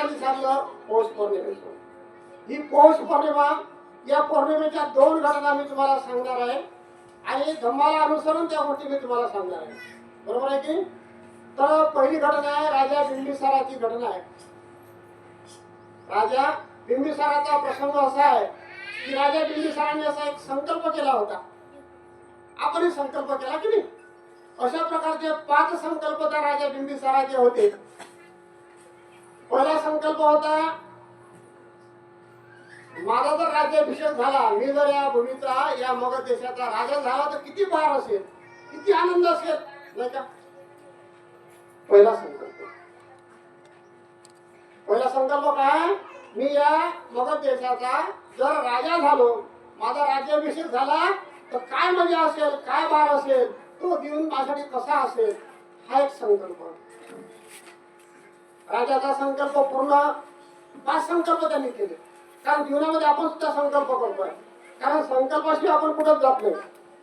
कशासाठी सांगलं पौष पौर्णिमेचं. ही पौष पौर्णिमा या पौर्णिमेच्या दोन घटना मी तुम्हाला सांगणार आहे. आणि धम्माला अनुसरून त्या गोष्टी मी तुम्हाला सांगणार आहे. बरोबर आहे की? तर पहिली घटना आहे राजा बिंबिसाराची घटना आहे. राजा बिंबिसाराचा प्रसंग असा आहे की राजा बिंबिसाराने असा एक संकल्प केला होता. आपणही संकल्प केला की नाही? अशा प्रकारचे पाच संकल्प त्या राजा बिंबिसाराचे होते. पहिला संकल्प होता माझा जर राज्याभिषेक झाला. मी जर या भूमीचा या मगध देशाचा राजा झाला तर किती भार असेल किती आनंद असेल नाही का? पहिला संकल्प. पहिला संकल्प काय? मी या मगध देशाचा जर राजा झालो माझा राज्याभिषेक झाला तर काय मजा असेल काय भार असेल तो देऊन माझ्यासाठी कसा असेल हा एक संकल्प. राजाचा संकल्प पूर्ण पाच संकल्प त्यांनी केले. कारण जीवनामध्ये आपण सुद्धा संकल्प करतोय. कारण संकल्पाशिवाय आपण कुठंच जात नाही.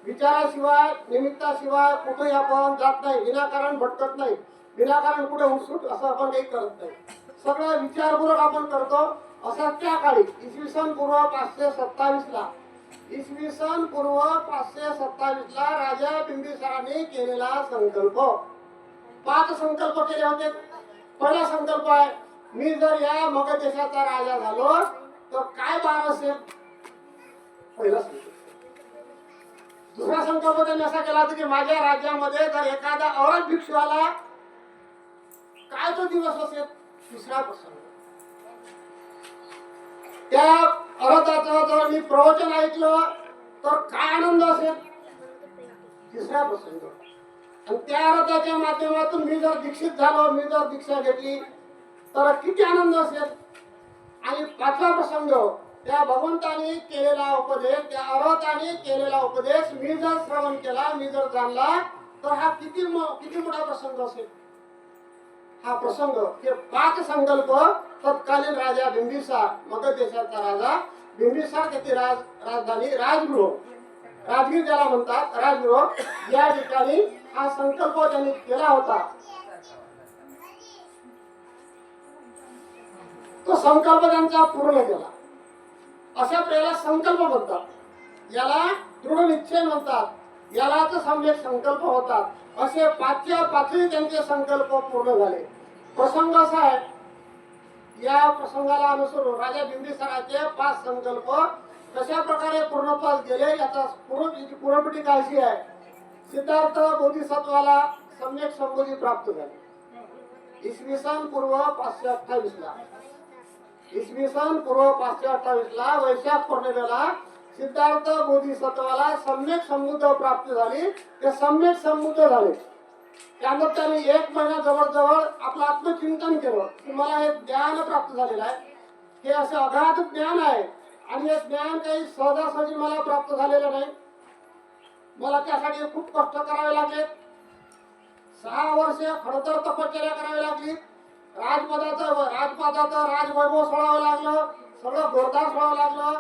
विचाराशिवाय निमित्ताशिवाय कुठेही आपण जात नाही. विनाकारण भटकत नाही. विनाकारण कुठे उत्सुक असं आपण काही करत नाही. सगळं विचारपूर्वक आपण करतो. असं त्या काळी इसवी सन पूर्व पाचशे सत्तावीस ला इसवी सन पूर्व पाचशे सत्तावीस ला राजा बिंबिसाराने केलेला संकल्प. पाच संकल्प केले होते. पहिला संकल्प आहे मी जर या मग देशाचा राजा झालो तर काय बार असेल? पहिला संकल्प दुसरा संकल्प त्यांनी असा केला होता की माझ्या राज्यामध्ये जर एखादा औरत भिक्षू आला काय तो दिवस असेल? तिसरा प्रसंग. त्या औरताचं जर मी प्रवचन ऐकलं तर काय आनंद असेल? तिसरा प्रसंग. आणि त्या रथाच्या माध्यमातून मी जर दीक्षित झालो मी जर दीक्षा घेतली तर किती आनंद असेल? आणि पाचवा प्रसंग त्या भगवंताने केलेला उपदेश त्या अरहताने केलेला उपदेश मी जर श्रवण केला मी जर जाणला तर हा किती किती मोठा प्रसंग असेल? हा प्रसंग हे पाच संकल्प तत्कालीन राजा बिंबिसार मगध देशाचा राजा बिंबिसार त्याची राज राजधानी राजगृह. राजगीर ज्याला म्हणतात राजगृह या ठिकाणी हा संकल्प त्यांनी केला होता. तो संकल्प त्यांचा पूर्ण केला. अशा प्रेला संकल्प म्हणतात. याला दृढ निश्चय म्हणतात. यालाच सम्यक संकल्प होतात. असे पाचच्या पाचही त्यांचे संकल्प पूर्ण झाले. प्रसंग असा आहे. या प्रसंगाला अनुसरून राजा बिंबिसाराचे पाच संकल्प कशा प्रकारे पूर्णत्वास गेले याचा पूर्ण पूर्णपटी काळजी अशी आहे. सिद्धार्थ बोधिसत्वाला सम्यक संबोधी प्राप्त झाली. इसवी सन पूर्व पाचशे अठ्ठावीस ला. इसवी सन पूर्व पाचशे अठ्ठावीस ला वैशाख पौर्णिमेला सिद्धार्थ बोधिसत्वाला सम्यक समुद्ध प्राप्त झाली. ते सम्यक समृद्ध झाले. त्यानंतर त्यांनी एक महिना जवळजवळ आपलं आत्मचिंतन केलं की मला हे ज्ञान प्राप्त झालेलं आहे. हे असं अगाध ज्ञान आहे. आणि हे ज्ञान काही सहजासहजी मला प्राप्त झालेलं नाही. मला त्यासाठी खूप कष्ट करावे लागले. सहा वर्ष खडतर तपश्चर्या करावी लागली. राजपदाचं राजपदाचं राजवैभव सोडावं लागलं. सगळं गोरदार सोडावं लागलं.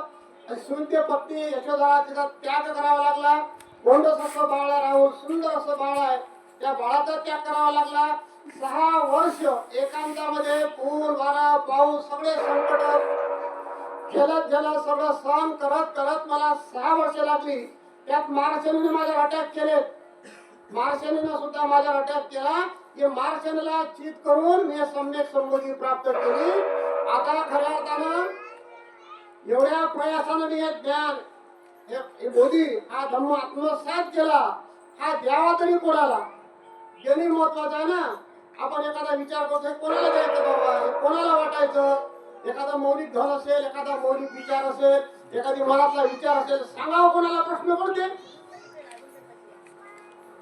आणि सुंद्य पत्नी यशोधरा तिचा त्याग करावा लागला. गोंडस असं बाळ राहून राहुल सुंदर असं बाळ आहे त्या बाळाचा त्याग करावा लागला. सहा वर्ष एकांतामध्ये पूर वारा पाऊस सगळे संकट. झेलत झेलत सगळं सहन करत करत मला सहा वर्ष लागली. त्यात महाराष्ट्राने माझ्या अटॅक केले. महाराष्ट्राने सुद्धा माझ्या अटॅक केला. की महाराष्ट्राला चित करून मी सम्यक संबोधी प्राप्त केली. आता खऱ्या अर्थानं एवढ्या प्रयासानं मी हे ज्ञान हे बोधी हा धम्म आत्मसात केला. हा द्यावा तरी कोणाला? देणे महत्वाचं आहे ना आपण एखादा विचार करतो कोणाला द्यायचं बाबा? हे कोणाला वाटायचं? एखादा मौलिक धन असेल एखादा मौलिक विचार असेल एखादी मनातला विचार असेल सांगावं कोणाला प्रश्न पडते.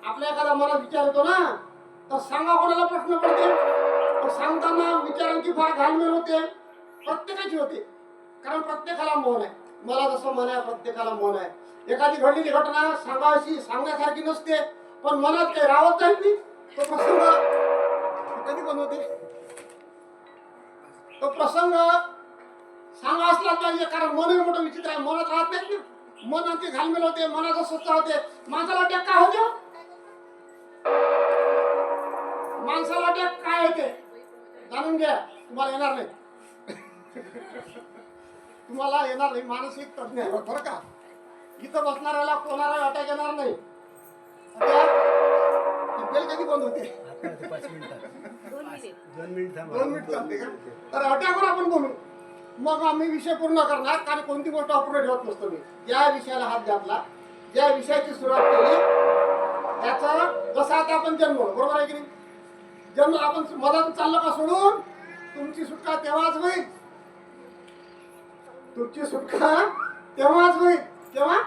आपल्या एखादा मनात विचार येतो ना तर सांगा कोणाला प्रश्न पडते. सांगताना विचारांची फार घालमेल होते. प्रत्येकाची होते. कारण प्रत्येकाला मन आहे मला जसं मन आहे प्रत्येकाला मन आहे एखादी घडलेली घटना सांगायची सांगण्यासारखी नसते. पण मनात काही राहत नाही ती. तो प्रसंग कधी पण होते. तो प्रसंग सांगा असलाच पाहिजे कारण मन मोठं मनात राहत नाही. ना मनाची घालमेल होते मनाचं स्वच्छ होते. माणसाला अटॅक काय होते? हो? माणसाला अटॅक काय येते जाणून घ्या तुम्हाला येणार नाही. तुम्हाला येणार नाही मानसिक तज्ञ बरं का? इथं बसणाऱ्याला कोणाला अटॅक येणार नाही. बेल कधी बंद होते? दोन मिनिट. दोन मिनिट चालते का? तर अटॅकवर आपण बोलू. मग आम्ही विषय पूर्ण करणार कारण कोणती गोष्ट अपूर्ण ठेवत नसतो मी ज्या विषयाला हात घातला. ज्या विषयाची सुरुवात केली. त्याचा जसा आता आपण जन्म बरोबर आहे की नाही? जन्म आपण मधात चाललं का सोडून? तुमची सुटका तेव्हाच होईल. तुमची सुटका तेव्हाच होईल. केव्हा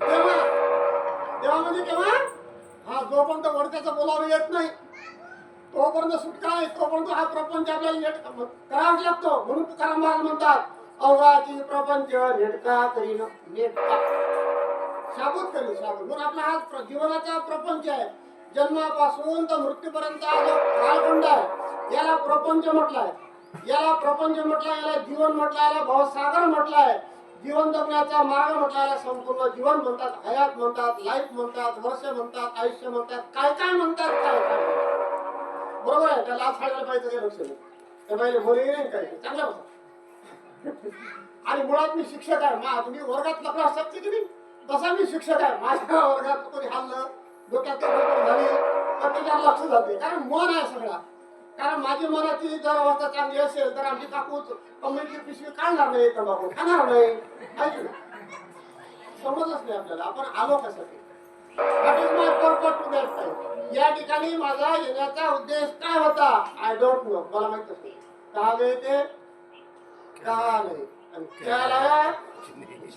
तेव्हा. तेव्हा म्हणजे केव्हा? हा जोपर्यंत वडक्याचं बोलावं येत नाही तोपर्यंत सुटका आहे तोपर्यंत हा प्रपंच आपल्याला नेट करावाच लागतो. म्हणून तुकाराम महाराज म्हणतात अवघाची प्रपंच नेटका करीन नेटका. शाबूत करीन शाबूत. म्हणून आपला हा प्र- जीवनाचा प्रपंच आहे. जन्मापासून तर मृत्यूपर्यंत हा जो कालखंड आहे याला प्रपंच म्हटलाय. याला प्रपंच म्हटलाय याला जीवन म्हटलाय याला भवसागर म्हटलाय. जीवन जगण्याचा मार्ग म्हटला संपूर्ण जीवन म्हणतात हयात म्हणतात लाईफ म्हणतात वर्ष म्हणतात आयुष्य म्हणतात काय काय म्हणतात काय काय म्हणतात. बरोबर आहे त्याला आज खायला पाहिजे ते लक्ष ते पहिले बोलही नाही काय चांगलं होतं. आणि मुळात मी शिक्षक आहे. मा तुम्ही वर्गात लपला असतात की नाही तसा मी शिक्षक आहे. माझ्या वर्गात कोणी हल्लं डोक्यात झाली तर त्याच्यावर लक्ष जाते कारण मन आहे सगळा. कारण माझी मनाची जर अवस्था चांगली असेल तर आमची काकूच कमेंटची पिशवी काढणार नाही तंबाखू खाणार नाही? समजच नाही आपल्याला. आपण आलो कशासाठी? What is my या ठिकाणी माझा येण्याचा उद्देश काय होता? आय डोंट नो मला माहीत नाही का वे ते का नाही? त्याला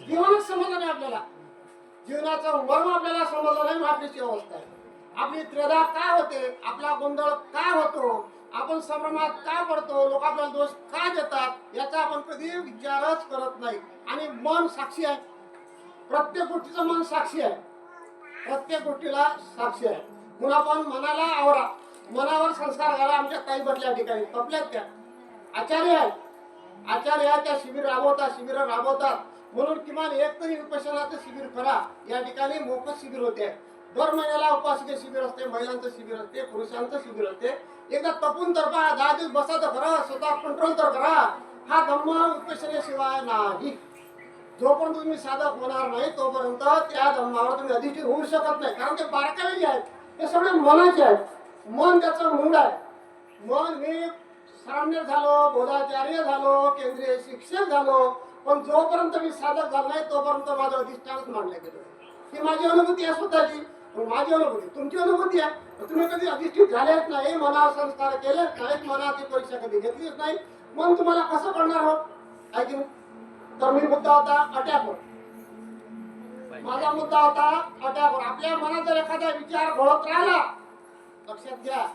जीवनच समजलं नाही आपल्याला. जीवनाचं वर्म आपल्याला समजलं नाही माफीची अवस्था आहे. आपली त्रेधा काय होते? आपला गोंधळ काय होतो? आपण संभ्रमात का पडतो? लोक आपल्याला दोष का देतात? याचा आपण कधी विचारच करत नाही. आणि मन साक्षी आहे. प्रत्येक गोष्टीचं मन साक्षी आहे. प्रत्येक गोष्टीला साक्षी आहे. म्हणून आपण मनाला आवरा. मनावर संस्कार घाला. आमच्या ताई बसल्या ठिकाणी. कपल्यात त्या. आचार्य आहेत. आचार्य आहेत त्या शिबिर राबवतात शिबिर राबवतात. म्हणून किमान एक तरी विपशनाचं शिबिर करा. या ठिकाणी मोफत शिबिर होते. दर महिन्याला उपासिके शिबिर असते महिलांचं शिबिर असते पुरुषांचं शिबिर असते. एकदा तपून तर पहा दहा दिवस बसा तर करा स्वतः कंट्रोल तर करा हा धम्म विपशनेशिवाय नाही. जोपर्यंत तुम्ही साधक होणार नाही तोपर्यंत त्या धर्मावर तुम्ही अधिष्ठित होऊ शकत नाही. कारण ते बारकावे जे आहेत. ते सगळे मनाचे आहेत. मन त्याचं मूळ आहे. मन मी सामान्य झालो बोधाचार्य झालो केंद्रीय शिक्षक झालो पण जोपर्यंत मी साधक झालो नाही तोपर्यंत माझं अधिष्ठानच मानलं गेलं ही माझी अनुभूती आहे स्वतःची. पण माझी अनुभूती तुमची अनुभूती आहे. तुम्ही कधी अधिष्ठित झालेच नाही मनावर संस्कार केलेच नाहीत मनाची परीक्षा कधी घेतलीच नाही. मग तुम्हाला कसं करणार हो? ऐकून की तर मी मुद्दा होता अटॅकवर. माझा मुद्दा होता अटॅकवर. आपल्या मनात जर एखादा विचार घोळत राहिला लक्षात घ्या.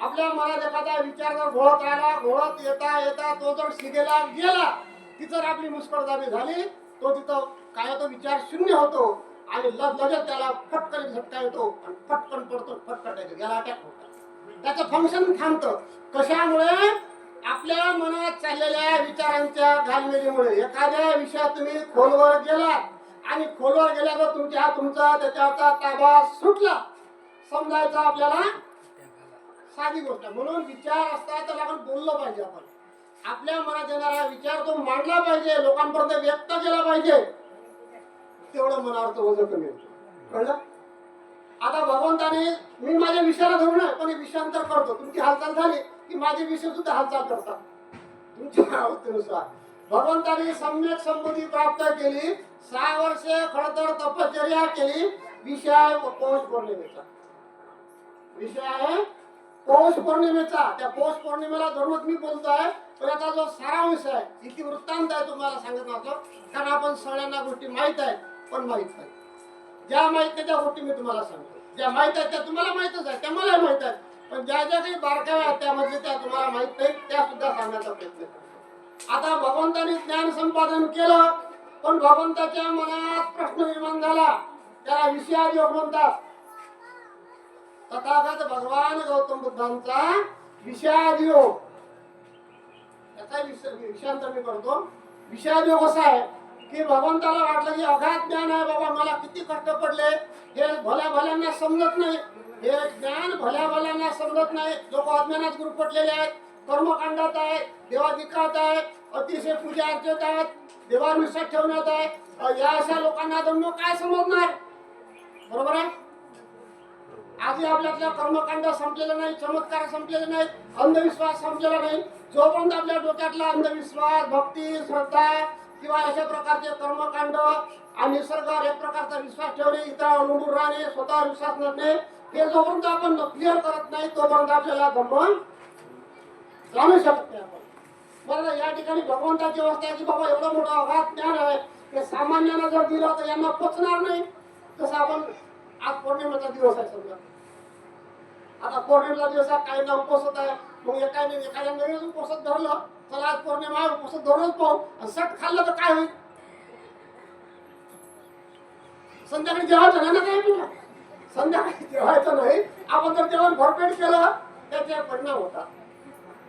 आपल्या मनात एखादा विचार जर घोळत राहिला घोळत येता येता तो जर शिगेला गेला ती जर आपली मुस्कळदाबी झाली तो तिथं काय तो विचार शून्य होतो आणि लगेच त्याला फटकन झटका येतो आणि फटकन पडतो फटकन येतो याला अटॅक होतो. त्याचं फंक्शन थांबतं. कशामुळे? आपल्या मनात चाललेल्या विचारांच्या घालमेलीमुळे एखाद्या विषयात तुम्ही खोलवर गेला आणि खोलवर गेल्यावर तुमच्या तुमचा त्याच्यावरचा ताबा सुटला. समजायचा आपल्याला? साधी गोष्ट. म्हणून विचार असता तर आपण बोललं पाहिजे आपण. आपल्या मनात येणारा विचार तो मांडला पाहिजे लोकांपर्यंत व्यक्त केला पाहिजे. तेवढं मनावरचं ओझं कमी होतं. कळलं? आता भगवंताने मी माझ्या विषयाला धरून पण विषयांतर करतो. तुमची हालचाल झाली. की माझे विषय सुद्धा हालचाल करतात. तुमच्या अवस्थेनुसार भगवंताने सम्यक संबुद्धी प्राप्त केली सहा वर्षे खडतर तपश्चर्या केली विषय पौष पौर्णिमेचा. विषय आहे पौष पौर्णिमेचा. त्या पौष पौर्णिमेला दररोज मी बोलतोय पण आता जो सारांश आहे किती वृत्तांत आहे तुम्हाला सांगत नसतो कारण आपण सगळ्यांना गोष्टी माहीत आहेत पण माहीत नाही. ज्या माहीत नाही त्या गोष्टी मी तुम्हाला सांगतो. ज्या माहीत आहेत त्या तुम्हाला माहितच आहे त्या मला माहीत आहेत. पण ज्या ज्या काही बारकाव्या आहेत त्यामध्ये त्या तुम्हाला माहीत नाही त्या सुद्धा सांगण्याचा प्रयत्न आता भगवंताने ज्ञान संपादन केलं पण भगवंताच्या मनात प्रश्न निर्माण झाला. त्याला विषयायोग म्हणतात तथागत भगवान गौतम बुद्धांचा विषयायोग त्याचा विषयांतर मी करतो. विषयायोग असा आहे की भगवंताला वाटलं की अगाध ज्ञान आहे बाबा मला किती कष्ट पडले हे भल्या भल्यांना समजत नाही. हे ज्ञान भल्या भल्यांना समजत नाही. लोक अज्ञानात गुरफटलेले आहेत. कर्मकांडात आहे. देवाधिकात आहे. अतिशय पूजा अर्चत आहेत. देवावर ठेवण्यात आहे. या अशा लोकांना धर्म काय समजणार? बरोबर आहे? आजही आपल्यातल्या कर्मकांड संपलेलं नाही चमत्कार संपलेले नाही अंधविश्वास संपलेला नाही. जोपर्यंत आपल्या डोक्यातला अंधविश्वास भक्ती श्रद्धा किंवा अशा प्रकारचे कर्मकांड आणि निसर्गावर एक प्रकारचा विश्वास ठेवणे इतर अवलंबून राहणे स्वतः विश्वास नसणे ते जोपर्यंत आपण क्लिअर करत नाही तोपर्यंत आपल्याला धर्म जाणू शकत नाही आपण बरं या ठिकाणी भगवंताची अवस्था आहे की बाबा एवढं मोठं अगाध ज्ञान आहे. ते सामान्यांना जर दिलं तर यांना पचणार नाही. तसं आपण आज पौर्णिमेचा दिवस आहे समजा. आता पौर्णिमेचा दिवस आहे काही ना उपसत आहे. मग एकाने एखाद्या नवीन उपसत धरलं तर आज पौर्णिमा आहे उपसत धरूनच पाहू. आणि सट खाल्लं तर काय होईल? संध्याकाळी जेवायचं नाही ना काही? तुला संध्याकाळी जेवायचं नाही आपण जर जेवण भरपेट केलं त्याचे परिणाम होतात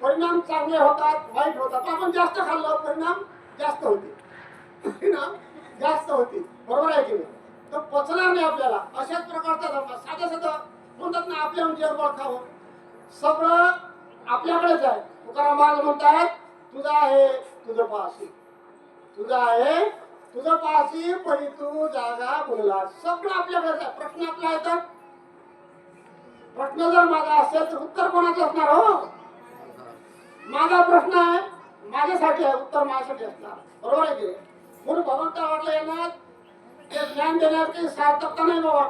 परिणाम चांगले होतात वाईट होतात. आपण जास्त खाल्लं परिणाम जास्त होते. परिणाम जास्त होते. बरोबर आहे की नाही? तर पचणार नाही आपल्याला. अशाच प्रकारचा धोका. साधं साधं म्हणतात ना आपल्या जेवण खावं. सगळं आपल्याकडेच आहे. तुकाराम महाराज म्हणतात तुझा आहे तुझं पास तुझा आहे तुझं पाशी परी तू जागा बोलला सगळं आपल्याकडेच आहे. प्रश्न आपला आहे तर. प्रश्न जर माझा असेल तर उत्तर कोणाचं असणार हो? माझा प्रश्न आहे माझ्यासाठी आहे. उत्तर माझ्यासाठी असणार. बरोबर आहे की म्हणून भगवंता वाटलं येणार ते ज्ञान देण्यात काही सार्थकता नाही बाबा.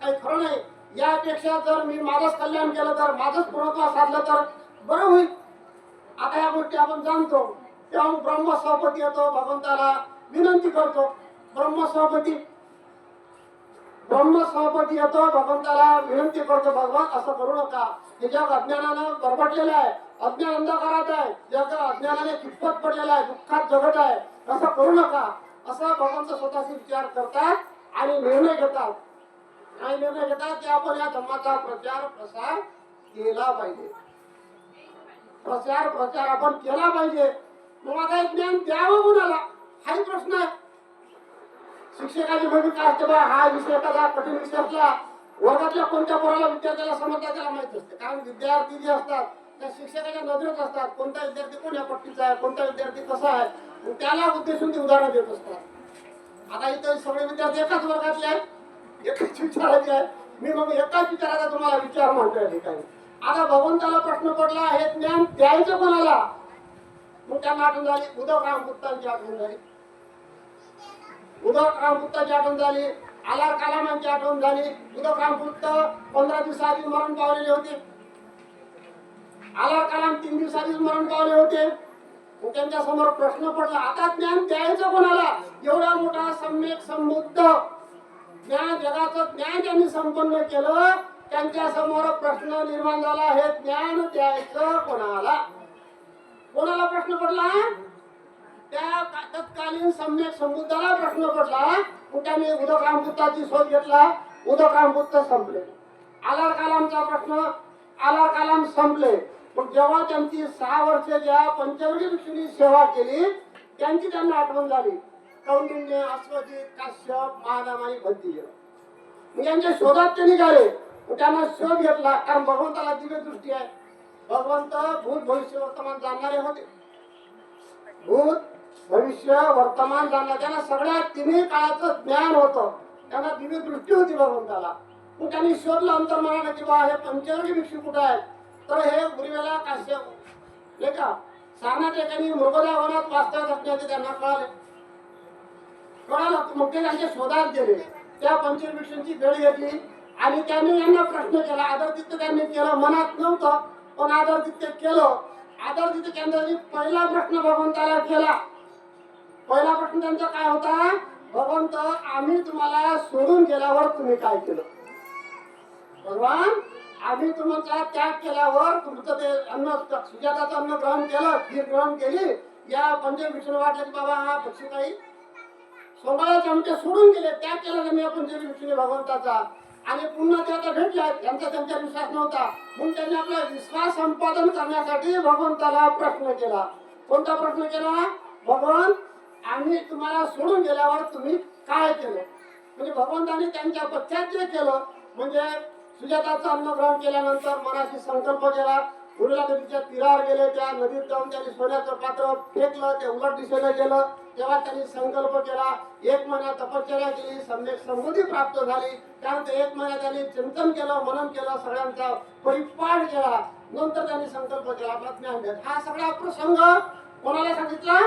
काही खरं नाही. यापेक्षा जर मी माझंच कल्याण केलं तर माझंच पूर्णत्व साधलं तर बरं होईल. आता या गोष्टी आपण जाणतो. तेव्हा मग येतो भगवंताला. विनंती करतो. ब्रह्मसभापती. ब्रह्मसभापती येतो भगवंताला विनंती करतो भगवान असं करू नका. हे जग अज्ञानानं बरबटलेलं आहे. अज्ञान अंधकारात आहे. जग अज्ञानाने कितपत पडलेलं आहे. दुःखात जगत आहे. असं करू नका. असं भगवंत स्वतःशी विचार करतात आणि निर्णय घेतात. आणि निर्णय घेतात? की आपण या धर्माचा प्रचार प्रसार केला पाहिजे. प्रचार प्रचार आपण केला पाहिजे. मला काही ज्ञान द्यावं कुणाला? काही प्रश्न शिक्षकाची भूमिका असते बा हा विषय एखादा कठीण विषय असला वर्गातल्या कोणत्या पोराला विद्यार्थ्याला समजता त्याला माहीत असते कारण विद्यार्थी जे असतात त्या शिक्षकाच्या नजरेत असतात कोणता विद्यार्थी कोण या पट्टीचा आहे कोणता विद्यार्थी कसा आहे त्याला उद्देशून ते उदाहरणं देत असतात. आता इथं सगळे विद्यार्थी एकाच वर्गातले आहेत. एकाच विचाराचे आहेत मी मग एकाच विचाराचा तुम्हाला विचार म्हणतो या ठिकाणी आता भगवंताला प्रश्न पडला हे ज्ञान द्यायचं कोणाला? मग त्यांना आठवण झाली उद्धव रामपुत्तांची आठवण झाली. उद्धव रामपुत्ताची आठवण झाली आलार कलामांची आठवण झाली. उद्धव रामपुत्त पंधरा दिवसाआधी मरण पावलेले होते. आलार कलाम तीन दिवसाआधीच मरण पावले होते. त्यांच्यासमोर प्रश्न पडला आता ज्ञान द्यायचं कोणाला? एवढा मोठा सम्यक संबुद्ध ज्ञान जगाचं ज्ञान त्यांनी संपन्न केलं. त्यांच्यासमोर प्रश्न निर्माण झाला हे ज्ञान द्यायचं कोणाला? कोणाला प्रश्न पडला? त्या तत्कालीन सम्यक समुद्राला प्रश्न पडला मग त्यांनी उदक रामपुत्ताची शोध घेतला उदक रामपुत्त संपले. आलार कलामचा प्रश्न आलार कलाम संपले. पण जेव्हा त्यांची सहा वर्ष ज्या पंचवर्षी भिक्षुनी सेवा केली त्यांची त्यांना आठवण झाली. कौंडिन्य अश्वजित काश्यप महादाम आणि यांच्या शोधात ते निघाले. त्यांना शोध घेतला कारण भगवंताला दिव्य दृष्टी आहे. भगवंत भूत भविष्य वर्तमान जाणणारे होते. भूत भविष्य वर्तमान जाणणार त्यांना सगळ्या तिन्ही काळाचं ज्ञान होतं. त्यांना दिव्य दृष्टी होती भगवंताला. मग त्यांनी शोधलं अंतर म्हणाला की बा हे पंचवर्गी भिक्षू कुठं आहेत? तर हे गुरुवेला काश्यप. नाही का? सारनाथ एकाने मृगदा वनात वास्तव्यात असण्याचे त्यांना कळाले. कळालं. मग ते त्यांच्या शोधात गेले. त्या पंचवीक्षांची वेळ घेतली. आणि त्यांनी यांना प्रश्न केला. आदरदित्य त्यांनी केलं. मनात नव्हतं पण आदरदित्य केलं. आदरदित्य केंद्राने पहिला प्रश्न भगवंताला केला. पहिला प्रश्न त्यांचा काय होता? भगवंत आम्ही तुम्हाला सोडून गेल्यावर तुम्ही काय केलं? भगवान आम्ही तुमचा त्याग केल्यावर तुमचं ते अन्न सुजाताचं अन्न ग्रहण केलं खीर ग्रहण केली. या पंचविष्णू वाटलं की बाबा हा पक्षी काही सोमवाराचे आमचे सोडून गेले. त्याग केला त्यांनी आपण विष्णू भगवंताचा. आणि पुन्हा ते आता भेटल्या त्यांचा त्यांचा विश्वास नव्हता. म्हणून त्यांनी आपला विश्वास संपादन करण्यासाठी भगवंताला प्रश्न केला. कोणता प्रश्न केला? भगवान आम्ही तुम्हाला सोडून गेल्यावर तुम्ही काय केलं? म्हणजे भगवंताने त्यांच्या पश्चात जे केलं म्हणजे सुजाताचं अन्न ग्रहण केल्यानंतर मनाशी संकल्प केला गुरुला नदीच्या तीरावर गेले त्या नदीत जाऊन त्यांनी सोन्याचं पात्र फेकलं ते उलट दिशेने गेलं. तेव्हा त्यांनी संकल्प केला एक महिना तपश्चर्या केली सम्यक समृद्धी प्राप्त झाली. त्यानंतर एक महिना त्यांनी चिंतन केलं मनन केलं सगळ्यांचा परिपाठ केला. नंतर त्यांनी संकल्प केला प्रज्ञान घेत हा सगळा प्रसंग कोणाला सांगितला?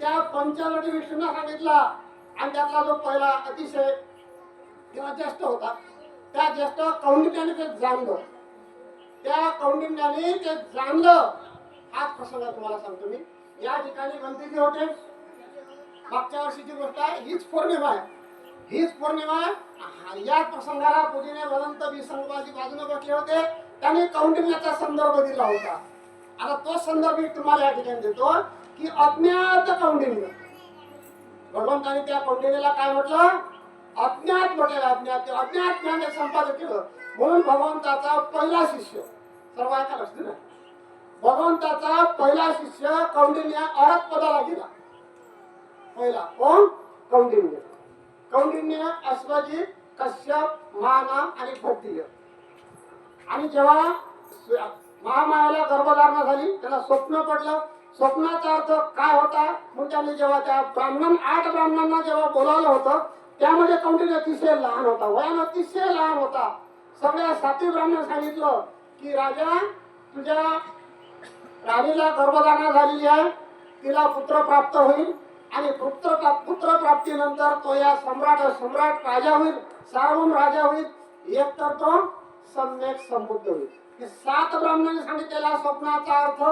त्या पंचवटी विष्णूंना सांगितला. आणि त्यातला जो पहिला अतिशय किंवा ज्येष्ठ होता त्या ज्येष्ठ कौंडिन्याने ते जाणलं. त्या कौंडिन्याने ते जाणलं. हाच प्रसंग तुम्हाला सांगतो मी. या ठिकाणी गणपती होते. मागच्या वर्षीची गोष्ट आहे हीच पौर्णिमा आहे. हीच पौर्णिमा या प्रसंगाला पुढीने वदंत विसंगवादी बाजूने बसले होते. त्याने कौंडिन्याचा संदर्भ दिला होता. आता तो संदर्भ मी तुम्हाला या ठिकाणी देतो. की अज्ञात कौंडिन्य भगवंताने त्या कौंडिन्यला काय म्हटलं? अज्ञात म्हटलेलं अज्ञात. ते अज्ञात ज्ञान संपादन केलं. म्हणून भगवंताचा पहिला शिष्य सर्व ऐकायला भगवंताचा पहिला शिष्य कौंडिन्य अरत पदाला गेला. पहिला कोण? कौंडिन्य कौंडिन्य अश्वजित कश्यप माना आणि भक्तीय आणि जेव्हा महामायाला गर्भधारणा झाली त्याला स्वप्न पडलं स्वप्नाचा अर्थ काय होता? मग त्यांनी जेव्हा त्या ब्राह्मण आठ ब्राह्मणांना जेव्हा बोलावलं होतं त्यामध्ये कौंडिन्य अतिशय लहान होता. वयानं अतिशय लहान होता. सगळ्या सातवी ब्राह्मण सांगितलं की राजा तुझ्या राणीला गर्भधारणा झालेली आहे. तिला पुत्र प्राप्त होईल आणि पुत्र पुत्र प्राप्तीनंतर तो या सम्राट सम्राट राजा होईल सार्वम राजा होईल. एक तर तो सम्यक समृद्ध होईल. सात ब्राह्मणांनी सांगितलेला स्वप्नाचा अर्थ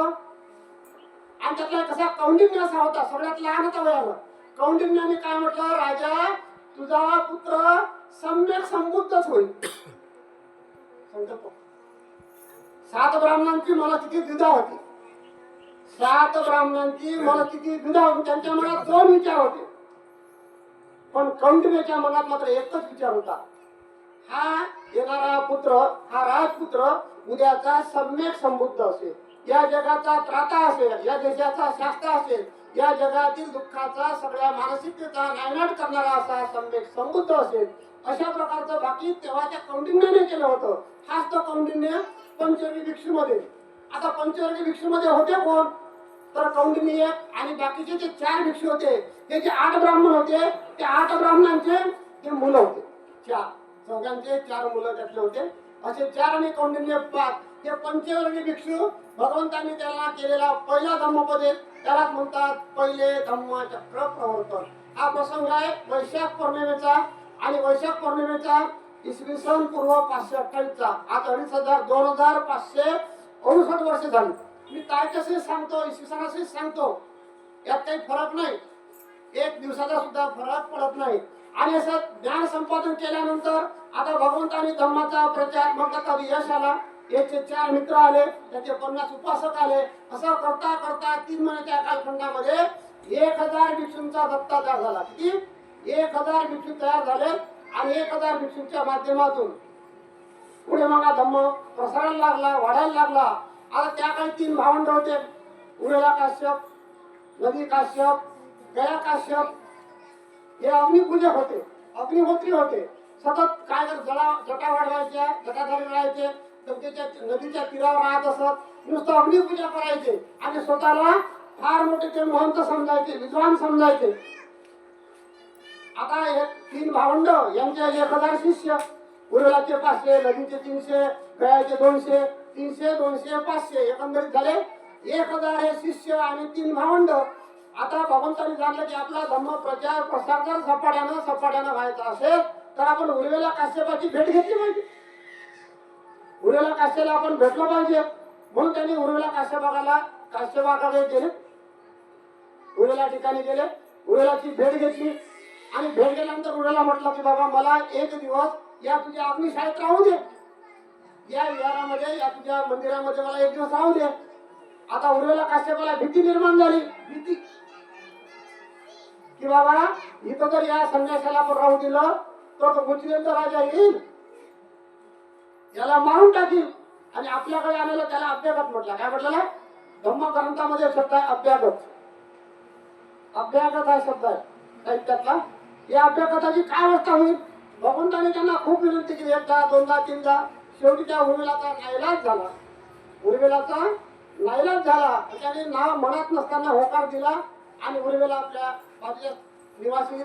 आमच्यातला कसा कौंडिन्य असा होता सगळ्यात लहान होता वयानं कौंडिन्याने काय म्हटलं राजा तुझा पुत्र सम्यक संबुद्धच होईल. संकल्प. सात ब्राह्मणांची मला किती द्विधा होती. सात ब्राह्मणांची मला किती द्विधा होती. त्यांच्या मनात दोन विचार होते. पण कौंडिन्याच्या मनात मात्र एकच विचार होता. हा येणारा पुत्र हा राजपुत्र उद्याचा सम्यक संबुद्ध असेल. या जगाचा त्राता असेल या देशाचा शास्त्र असेल या जगातील दुःखाचा सगळ्या मानसिकतेचा नायनाट करणारा असा संदेश समृद्ध असेल अशा प्रकारचं बाकी तेव्हाच्या कौंडिन्याने केलं होतं. हाच तो कौंडिन्य पंचवर्गी भिक्षूमध्ये. आता पंचवर्गी भिक्षूमध्ये होते कोण? तर कौंडिन्य आणि बाकीचे जे चार भिक्षू होते ते जे आठ ब्राह्मण होते ते आठ ब्राह्मणांचे ते मुलं होते. चार. चौघांचे चार मुलं त्यातले होते. असे चार आणि कौंडिन्य पाच. ते पंचवर्गी भिक्षू भगवंतांनी त्याला केलेला पहिला धम्मपदेश त्यालाच म्हणतात पहिले धम्मचक्र प्रवर्तन हा प्रसंग आहे वैशाख पौर्णिमेचा आणि वैशाख पौर्णिमेचा इसवी सन पूर्व पाचशे अठ्ठावीसचा. आज अडीच हजार दोन हजार पाचशे अडुसष्ट वर्ष झाली. मी तारखेशी सांगतो इसवी सणाशी सांगतो. यात काही फरक नाही. एक दिवसाचा सुद्धा फरक पडत नाही. आणि असं ज्ञान संपादन केल्यानंतर आता भगवंतानी धम्माचा प्रचार मग आता यश आला. याचे चार मित्र आले त्याचे पन्नास उपासक आले. असं करता करता तीन महिन्याच्या कालखंडामध्ये एक हजार भिक्षूंचा दत्ता तयार झाला. किती? एक हजार भिक्षू तयार झाले आणि एक हजार भिक्षूंच्या माध्यमातून पुढे मग धम्म प्रसारायला लागला वाढायला लागला. आता त्या काळी तीन भावंड होते. उरेला काश्यप नदी काश्यप गया काश्यप. हे अग्निपूजक होते. अग्निहोत्री होते. सतत काय कर जला जटा वाढवायच्या जटाधारी राहायचे. गंगेच्या नदीच्या तीरावर राहत असत. नुसतं अग्निपूजा करायचे. आणि स्वतःला फार मोठे ते महंत समजायचे विद्वान समजायचे. आता हे तीन भावंड यांचे एक हजार शिष्य. गुरुलाचे पाचशे नदीचे तीनशे गळ्याचे दोनशे तीनशे दोनशे पाचशे एकंदरीत झाले. एक हजार हे शिष्य आणि तीन भावंड. आता भगवंतांनी सांगलं की आपला धम्म प्रचार प्रसार जर सपाट्यानं झपाट्यानं व्हायचा असेल तर आपण उर्वेला काश्यपाची भेट घेतली पाहिजे. उर्वेला काश्यला आपण भेटलो पाहिजे. म्हणून त्यांनी उर्वेला काश्यपाकाला काश्यपाकडे गेले. उरेला ठिकाणी गेले. उरेलाची भेट घेतली. आणि भेट गेल्यानंतर उरेला म्हटलं की बाबा मला एक दिवस या तुझ्या अग्निशाळेत राहू दे. या विहारामध्ये या तुझ्या मंदिरामध्ये मला एक दिवस राहू दे. आता उर्वेला काश्यपाला भीती निर्माण झाली. भीती. की बाबा इथं जर या संन्यासाला आपण राहू दिलं तर तो राजा येईल. याला मारून टाकील आणि आपल्याकडे आलेलं त्याला अभ्यागत म्हटलं. काय म्हटलं धम्म ग्रंथामध्ये शब्द आहे अभ्यागत. अभ्यागत हा शब्द आहे. साहित्यातला या अभ्यागताची काय अवस्था होईल? भगवंताने त्यांना खूप विनंती केली. एकदा दोनदा तीनदा. शेवटी त्या उर्मिलाचा नाईलाज झाला. उर्मिलाचा नाईलाज झाला. त्याने नाव मनात नसताना होकार दिला आणि उर्मिला आपल्या बाजूच्या निवासी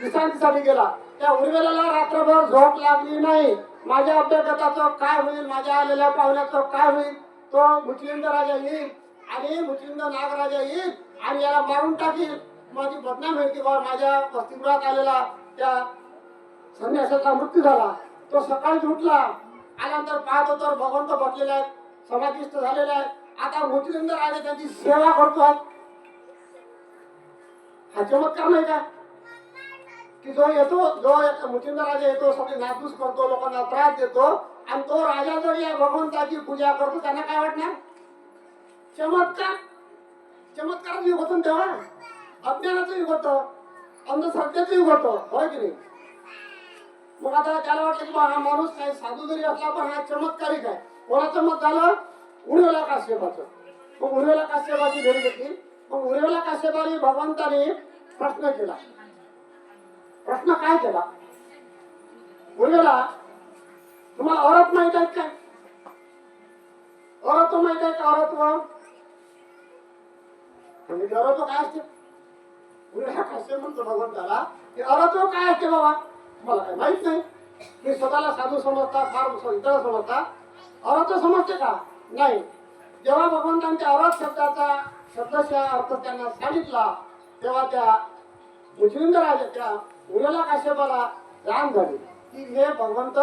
विश्रांतीसाठी गेला. त्या उर्मिलाला रात्रभर झोप लागली नाही. माझ्या अभ्यागताचं काय होईल? माझ्या आलेल्या पाहुण्याचं काय होईल? तो मुचलिंद राजा येईल आणि मुचलिंद नागराजा येईल आणि याला मारून टाकील. माझी बदनाम होईल की बा माझ्या वसतिगृहात आलेला त्या संन्यासाचा मृत्यू झाला. तो सकाळी उठला. आल्यानंतर पाहतो तर भगवंत बसलेले आहेत समाधिस्थ झालेले आहेत आता मुचलिंद राजा त्यांची सेवा करतो हा चमत्कार नाही का? की जो येतो जो मुचिंद राजा येतो सगळे नासधूस करतो लोकांना त्रास देतो आणि तो राजा जर या भगवंताची पूजा करतो त्यांना काय वाटणार? चमत्कार. चमत्काराचं युग होतं तेव्हा. अज्ञानाचं युग होतं. अंधश्रद्धेचं युग होतं. होय की नाही? मग आता त्याला वाटलं की बा हा माणूस काही साधू जरी असला पण हा चमत्कारिक आहे. कोणाचं मत झालं? उर्वेला काश्यपाचं मग उर्वेला काश्यपाची भेट घेतली. मग उर्वेला काश्यपाने भगवंताने प्रश्न केला. प्रश्न काय केला? उर्वेला तुम्हाला औरत माहीत आहेत काय? औरत माहीत आहे का औरत म्हणजे औरत काय असते? उर्वेला कसे म्हणतो भगवंताला की औरत काय असते बाबा? तुम्हाला काय माहीत नाही. मी स्वतःला साधू समजता फार इतर समजता. औरत समजते का? नाही. जेव्हा भगवंतांच्या औरत शब्दाचा शब्दशः अर्थ त्यांना सांगितला तेव्हा त्या मुस्लिम राजाच्या मुलाला काश्यपाला राम झाली की हे भगवंत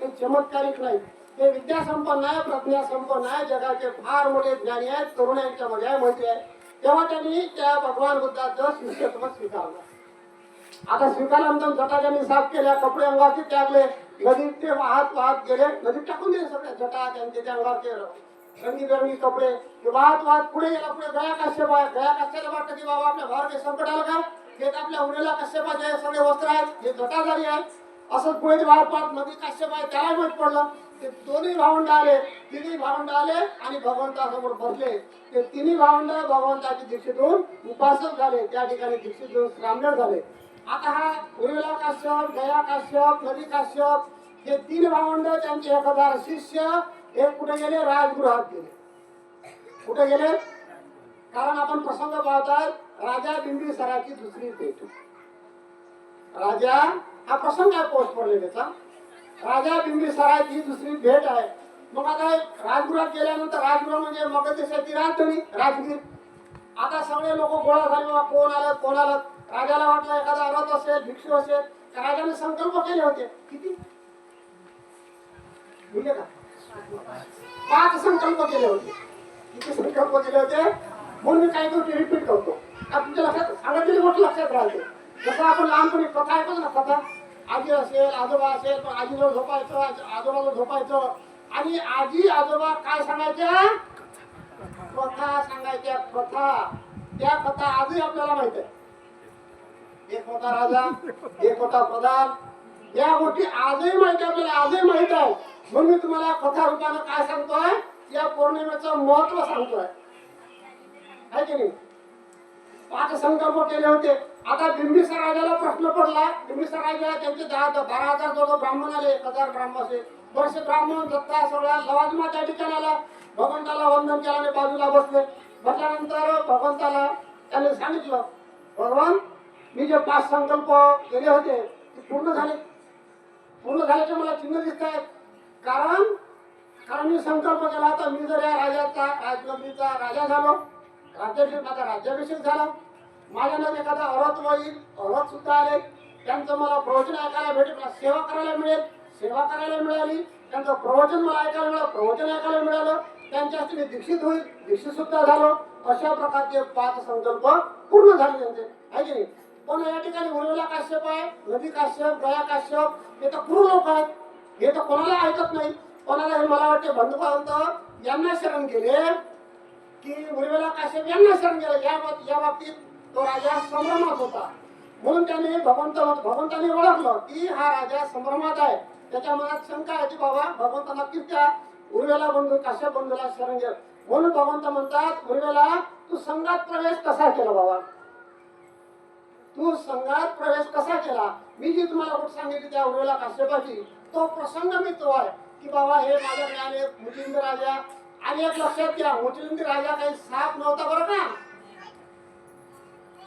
हे चमत्कारिक नाही हे विद्यासंपन्न आहे प्रज्ञासंपन्न आहे जगाचे फार मोठे ज्ञानी आहेत तरुण यांच्यामध्ये आहे माहिती आहे. तेव्हा त्यांनी त्या भगवान बुद्धाचं शिष्यत्व स्वीकारलं. आता स्वीकारल्यानंतर जटा त्यांनी साफ केल्या कपडे अंगावरती त्यागले नदीत ते वाहत वाहत गेले नदीत टाकून दिले सगळे जटा त्यांचे त्या अंगावरती रंगीबेरंगी कपडे. ते वाहत वाहत पुढे गेला पुढे गया काश्यप गया काश्यपला वाटतं की बाबा आपल्या भावावर संकट आलं का हे आपल्या उरेला काश्यपाचे सगळे वस्त्र आहेत हे जटाधारी आहे असं पुढे ते वाहत वाहत नदी आहे त्याला माहीत पडलं. ते दोन्ही भावंड आले तिन्ही भावंड आले आणि भगवंतासमोर बसले. ते तिन्ही भावंड भगवंताची दीक्षित होऊन उपासक झाले. त्या ठिकाणी दीक्षित होऊन श्रामणेर झाले. आता हा उर्मिला काश्यप गया काश्यप नदी काश्यप हे तीन भावंड त्यांचे एक हजार शिष्य हे कुठे गेले? राजगृहात गेले. कुठे गेले? कारण आपण प्रसंग पाहतात राजा बिंबिसाराची दुसरी भेट. राजा हा प्रसंग आहे पोस्ट पडलेल्याचा. राजा बिंबिसाराची दुसरी भेट आहे. मग आता राजगृहात गेल्यानंतर राजगृह म्हणजे मगध देशाची राजधानी राजगीर. आता सगळे लोक गोळा झाले कोण आलं कोण आलं? राजाला वाटलं एखादा रथ असेल भिक्षू असेल तर राजाने संकल्प केले होते. किती? म्हणजे पाच संकल्प केले होते. किती संकल्प केले होते? म्हणून मी काही गोष्टी रिपीट करतो. आता तुमच्या लक्षात सांगितलेली गोष्ट लक्षात राहते. जसं आपण लहानपणी कथा ऐकतो ना कथा. आजी असेल आजोबा असेल पण आजीजवळ झोपायचं आज- आजोबाला झोपायचं. आणि आजी आजोबा काय सांगायच्या? कथा सांगायच्या कथा. त्या कथा आजही आपल्याला माहीत आहे. एक होता राजा एक होता प्रधान. या गोष्टी आजही माहिती आहे आपल्याला आजही माहीत आहे. म्हणून मी तुम्हाला कथा रूपानं काय सांगतोय? या पौर्णिमेचं महत्त्व सांगतोय. आहे की नाही? पाच संकल्प केले होते. आता बिंबिसर राजाला प्रश्न पडला. बिंबिसर राजाला त्यांचे दहा बारा हजार जवळ ब्राह्मण आले एक हजार ब्राह्मण असे. बरेचसे ब्राह्मण दत्ता सगळ्या लवाजमाच्या त्या ठिकाणी भगवंताला वंदन केलं आणि बाजूला बसले. बसल्यानंतर भगवंताला त्याने सांगितलं भगवान मी जे पाच संकल्प केले होते ते पूर्ण झाले. पूर्ण झाल्याचे मला चिन्ह दिसत आहेत. कारण कारण मी संकल्प केला होता. मी जर या राजाचा राजगंधीचा राजा झालो राज्याभिषेक माझा राज्याभिषेक झाला. माझ्या एखादा औरत होईल औरत सुद्धा आले. त्यांचं मला प्रवचन ऐकायला भेटेल मला सेवा करायला मिळेल. सेवा करायला मिळाली त्यांचं प्रवचन मला ऐकायला मिळालं प्रवचन ऐकायला मिळालं. त्यांच्या हस्ते दीक्षित होईल दीक्षित सुद्धा झालो. अशा प्रकारचे पाच संकल्प पूर्ण झाले त्यांचे. आहे की नाही? पण या ठिकाणी उर्वला काश्यप आहे नदी काश्यप गया काश्यप हे तर क्रूर लोक आहेत. हे तर कोणाला ऐकत नाही. कोणाला हे मला वाटते बंधुभावंत यांना शरण केले की उर्मिला काश्यप यांना शरण गेलं. या या बाबतीत तो राजा संभ्रमात होता. म्हणून त्याने भगवंत भगवंताने ओळखलं की हा राजा संभ्रमात आहे. त्याच्या मनात शंका आहे की बाबा भगवंत नक्कीच त्या उर्वेला बंधू काश्यप बंधूला शरण गेल? म्हणून भगवंत म्हणतात उर्वेला तू संघात प्रवेश कसा केला बाबा? तू संघात प्रवेश कसा केला? मी जी तुम्हाला गोष्ट सांगितली त्या उर्वेला काश्यपाची तो प्रसंग मी तो आहे. की बाबा हे माझ्या ज्ञाने मुचिंद राजा आणि एक लक्षात घ्या मुस्लिम राजा काही साप नव्हता बरं का?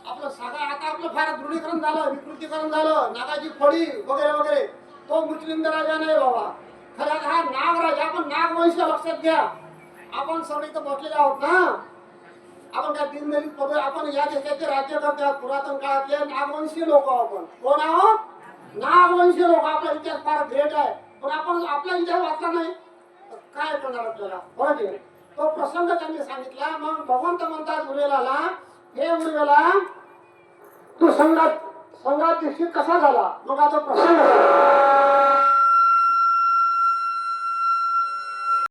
आपलं साधा आता आपलं फार दृढीकरण झालं विकृतीकरण झालं नागाची फळी वगैरे वगैरे. तो मुस्लिम राजा नाही बाबा. खरा हा नागराजा आपण नागवंश लक्षात घ्या. आपण सगळे इथं बसलेले आहोत ना? आपण काय दिनदलित पद आपण या देशाचे राज्यकर्ते आहोत पुरातन काळातले नागवंशी लोक आपण. कोण आहोत? नागवंशी लोक. आपला इतिहास फार ग्रेट आहे. पण आपण आपला इतिहास वाचला नाही. काय करणार आपल्याला? बरं तो प्रसंग त्यांनी सांगितला मग भगवंत म्हणतात उर्वेलाला हे उर्वेला तू संघात संघात कसा झाला? मग आता प्रसंग झाला.